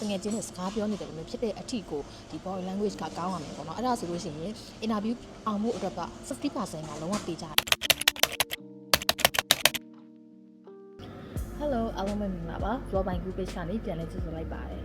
တငယ်ချင်းနဲ့စကားပြောနေတယ်လို့မျိုးဖြစ်တဲ့အထီကိုဒီ body language ကကောင်းရမယ်ပေါ့နော်အဲ့ဒါဆိုလို့ရှိရင် interview အောင်မှုအတွက်က50%ကလုံးဝပေးကြတယ် Hello အားလုံးပဲမင်္ဂလာပါ Vlog by Group page ကနေပြန်လည်ကြိုဆိုလိုက်ပါတယ်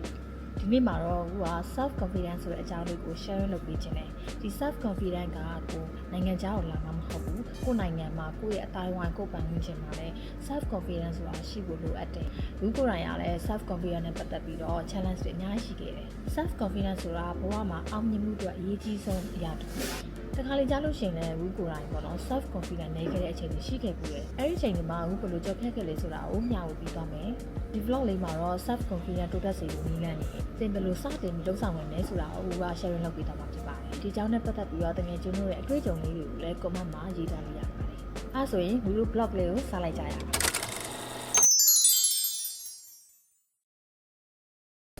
ဒီနေ့မှာတော့ဟိုက self confidence ဆိုတဲ့အကြောင်းလေးကို share လုပ်ပေးခြင်းတယ်ဒီ self confidence ကကိုနိုင်ငံခြားကိုလာမှာမဟုတ်ဘူးကိုယ်နိုင်ငံမှာကိုယ့်ရဲ့အတိုင်းဝိုင်းကိုယ်ပိုင်ဝင်ခြင်းမှာလည်း self confidence ဆိုတာရှိဖို့လိုအပ်တယ်လူကိုယ်တိုင်ကလည်း self confidence နဲ့ပတ်သက်ပြီးတော့ challenge တွေအများကြီးရှိခဲ့တယ် self confidence ဆိုတာဘဝမှာအောင်မြင်မှုအတွက်အရေးကြီးဆုံးအရာတစ်ခုပါ တခါလေကြားလို့ရှိရင်လည်းဘူးကိုယ်တိုင်ပေါ့နော် self confidence နေခဲ့တဲ့အချိန်တွေရှိခဲ့ပြီလေအဲ့ဒီအချိန်တွေမှာဘူးဘယ်လိုကြောက်ဖြတ်ခဲ့လဲဆိုတာကိုမျှဝေပြီးသွားမယ်ဒီ vlog လေးမှာတော့ self confidence တိုးတက်စေဖို့နည်းလမ်းတွေသင်ဘယ်လိုစတင်ပြီးလုပ်ဆောင်ဝင်လဲဆိုတာကိုဦးက sharing လုပ်ပေးသွားမှာဖြစ်ပါတယ်ဒီအကြောင်းနဲ့ပတ်သက်ပြီးတော့တကယ်ကျွန်းတို့ရဲ့အတွေ့အကြုံလေးတွေကိုလည်း comment မှာရေးထားလို့ရပါတယ်အဲဆိုရင်ဘူးတို့ blog လေးကိုစလိုက်ကြရအောင်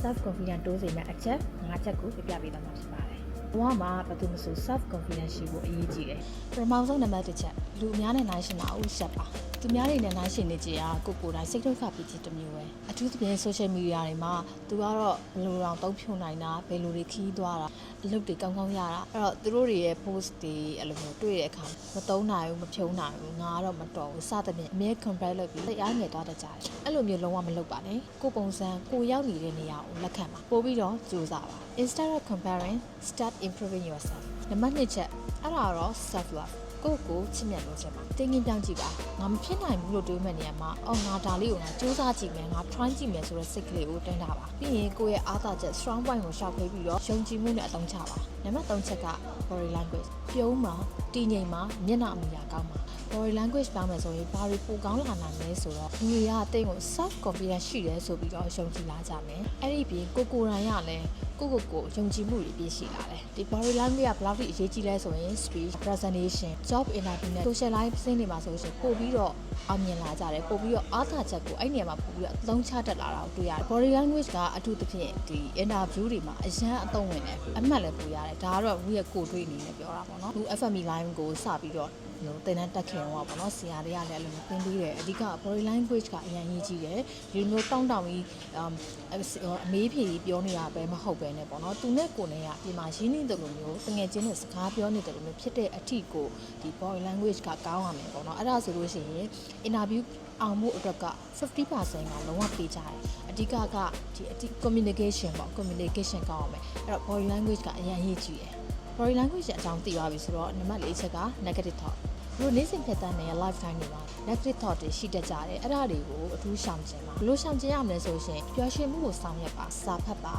self confidence တိုးစေမယ့်အချက်၅ချက်ကိုပြပြပေးသွားမှာဖြစ်ပါတယ် ဘဝမှာဘယ်သူမှမဆို self confidence ရှိဖို့အရေးကြီးတယ်ပထမဆုံးနံပါတ်တစ်ချက်လူအများနဲ့နိုင်ရှင်တာဥရှက်ပါ သူများတွေနဲ့နိုင်ရှင်နေကြတာကိုကိုယ်တိုင်စိတ်ဒုက္ခဖြစ်ခြင်းတစ်မျိုးပဲအထူးသဖြင့် social media တွေမှာသူကတော့ဘယ်လိုတောင်တုံးဖြုံနိုင်တာဘယ်လိုတွေခီးသွားတာအလုပ်တွေကောင်းကောင်းရတာအဲ့တော့သူတို့တွေရဲ့ post တွေအဲ့လိုမျိုးတွေ့တဲ့အခါမတုံးနိုင်ဘူးမဖြုံးနိုင်ဘူးငါကတော့မတော်ဘူးစသဖြင့်အမြဲ compare လုပ်ပြီးတရားငယ်သွားတတ်ကြတယ်အဲ့လိုမျိုးလုံးဝမလုပ်ပါနဲ့ကိုယ်ပုံစံကိုရောက်နေတဲ့နေရာကိုလက်ခံပါပို့ပြီးတော့ကြိုးစားပါ instead of comparing start improving yourself နံပါတ်2ချက်အဲ့ဒါတော့ self love ကိုယ့်ကိုချစ်မြတ်လို့ချက်ပါတင်းငင်းပြောင်းကြည့်ပါငါမဖြစ်နိုင်ဘူးလို့တွေးမဲ့နေရာမှာအော်ငါဒါလေးကိုငါစူးစမ်းကြည့်မယ်ငါ try ကြည့်မယ်ဆိုတဲ့စိတ်ကလေးကိုတင်တာပါပြီးရင်ကိုယ့်ရဲ့အားသာချက် strong point ကိုရှောက်ပေးပြီးတော့ယုံကြည်မှုနဲ့အသုံးချပါနံပါတ်3ချက်က body language ပြုံးမှာတည်ငြိမ်မှာမျက်နှာအမူအရာကောင်းပါ body language ပေါင်းမယ်ဆိုရင်ဘာတွေပိုကောင်းလာနိုင်လဲဆိုတော့လူတွေကတိတ်ကို self confidence ရှိတယ်ဆိုပြီးတော့ယုံကြည်လာကြမယ်အဲ့ဒီပြင်ကိုကိုယ်တိုင်ရလဲကိုကိုကိုယုံကြည်မှုတွေပြည့်ရှိလာတယ်ဒီ body language ကဘယ်လောက်ထိအရေးကြီးလဲဆိုရင် speech presentation job interview နဲ့ social life စင်းတွေမှာဆိုရှင်ပို့ပြီးတော့အောင်မြင်လာကြတယ်ပို့ပြီးတော့အားသာချက်ကိုအဲ့နေရာမှာပို့ပြီးတော့အသုံးချတတ်လာတာကိုတွေ့ရတယ် body language ကအထူးသဖြင့်ဒီ interview တွေမှာအရန်အသုံးဝင်တယ်အမှတ်လည်းပို့ရတယ်ဒါကတော့ဘူးရဲ့ကိုယ်တွေ့အနေနဲ့ပြောတာပေါ့နော်သူ FME line ကိုစပြီးတော့ ဟိုတင်တန်းတက်ခင်တော့ပေါ့နော်ဆရာတွေကလည်းအဲ့လိုမျိုးသင်ပေးတယ်အဓိက body language ကအရင်ရေးကြီးတယ်ဒီလိုမျိုးတောင်းတောင်းပြီးအမေးဖြေကြီးပြောနေတာပဲမဟုတ်ပဲねပေါ့နော်သူနဲ့ကိုယ်နဲ့ကပြင်မှာရင်းနှီးတယ်လို့မျိုးတငယ်ချင်းနဲ့စကားပြောနေတယ်လို့မျိုးဖြစ်တဲ့အထီကိုဒီ body language ကကောင်းရမယ်ပေါ့နော်အဲ့ဒါဆိုလို့ရှိရင် interview အောင်မှုအတွက်က50%ကလုံးဝပေးကြတယ်အဓိကကဒီအဓိ communication ပေါ့ communication ကောင်းအောင်မယ်အဲ့တော့ body language ကအရင်ရေးကြည့်တယ် body language ရဲ့အကြောင်းသိသွားပြီဆိုတော့နံပါတ်၄ချက်က negative thought တို့နေ့စဉ်ဖြတ်တန်းနေတဲ့ lifetime တွေမှာ negative thought တွေရှိတတ်ကြတယ်အဲ့ဒါတွေကိုအထူးရှောင်ကျဉ်ပါဘယ်လိုရှောင်ကျဉ်ရမလဲဆိုရှင်ပျော်ရွှင်မှုကိုဆောင်ရွက်ပါစာဖတ်ပါ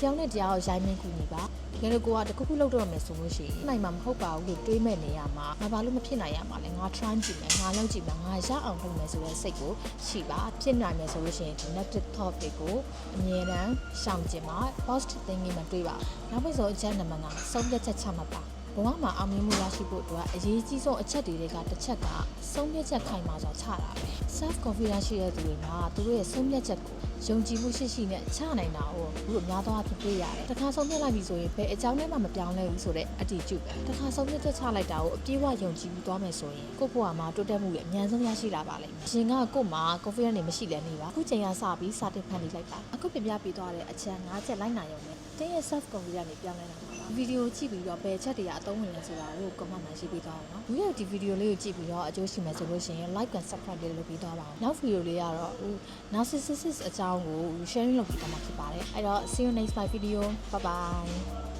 ကြောင်းနဲ့တရားကိုရိုင်းမင်းကူညီပါတကယ်လို့ကိုကတခုခုလုပ်တော့မယ်ဆိုလို့ရှိရင်နိုင်မှာမဟုတ်ပါဘူးလို့တွေးမဲ့နေရမှာငါဘာလို့မဖြစ်နိုင်ရမှာလဲငါ try ကြည့်မယ်ငါလုပ်ကြည့်မယ်ငါရအောင်လုပ်မယ်ဆိုတဲ့စိတ်ကိုရှိပါဖြစ်နိုင်မယ်ဆိုလို့ရှိရင်ဒီ negative thought တွေကိုအမြဲတမ်းရှောင်ကျဉ်ပါ positive thinking မှာတွေးပါနောက်ပြီးဆိုအချက်နံပါတ်9ဆုံးဖြတ်ချက်ချမှတ်ပါ ဘဝမှာအောင်မြင်မှုရရှိဖို့အတွက်အရေးကြီးဆုံးအချက်တွေကတစ်ချက်ကဆုံးဖြတ်ချက်ခိုင်မာစွာချတာပဲ self confidence ရှိတဲ့သူတွေကသူတို့ရဲ့ဆုံးဖြတ်ချက်ကိုယုံကြည်မှုရှိရှိနဲ့ချနိုင်တာကိုဘုလို့အများသောအားဖြင့်တွေ့ရတယ်။တစ်ခါဆုံးဖြတ်လိုက်ပြီဆိုရင်ဘယ်အကြောင်းနဲ့မှမပြောင်းလဲဘူးဆိုတဲ့ attitude ပဲ။တစ်ခါဆုံးဖြတ်ချက်ချလိုက်တာကိုအပြည့်အဝယုံကြည်ပြီးသွားမယ်ဆိုရင်ကိုယ့်ဘဝမှာတိုးတက်မှုတွေအများဆုံးရရှိလာပါလိမ့်မယ်။ရှင်ကကိုယ့်မှာ confidence တွေမရှိလဲနေပါ။အခုချိန်ကစပြီးစာတင်ဖန်တီးလိုက်ပါ။အခုပြပြပေးသွားတဲ့အချက်၅ချက်လိုက်နိုင်ရုံနဲ့တင်းရဲ့ self confidence တွေပြောင်းလဲလာမှာပါ။ဗီဒီယိုကြည့်ပြီးတော့ဘယ်ချက်တွေကအသုံးဝင်လဲဆိုတာကို comment မှာရေးပေးသွားအောင်နော်။ဒီရဲ့ဒီဗီဒီယိုလေးကိုကြည့်ပြီးတော့အကျိုးရှိမယ်ဆိုလို့ရှိရင် like and subscribe လေးလုပ်ပေးသွားပါအောင်။နောက်ဗီဒီယိုလေးကတော့ဟို narcissistic အကြောင်းကို sharing လုပ်ပေးသွားမှာဖြစ်ပါတယ်။အဲ့တော့ see you next my video. Bye bye.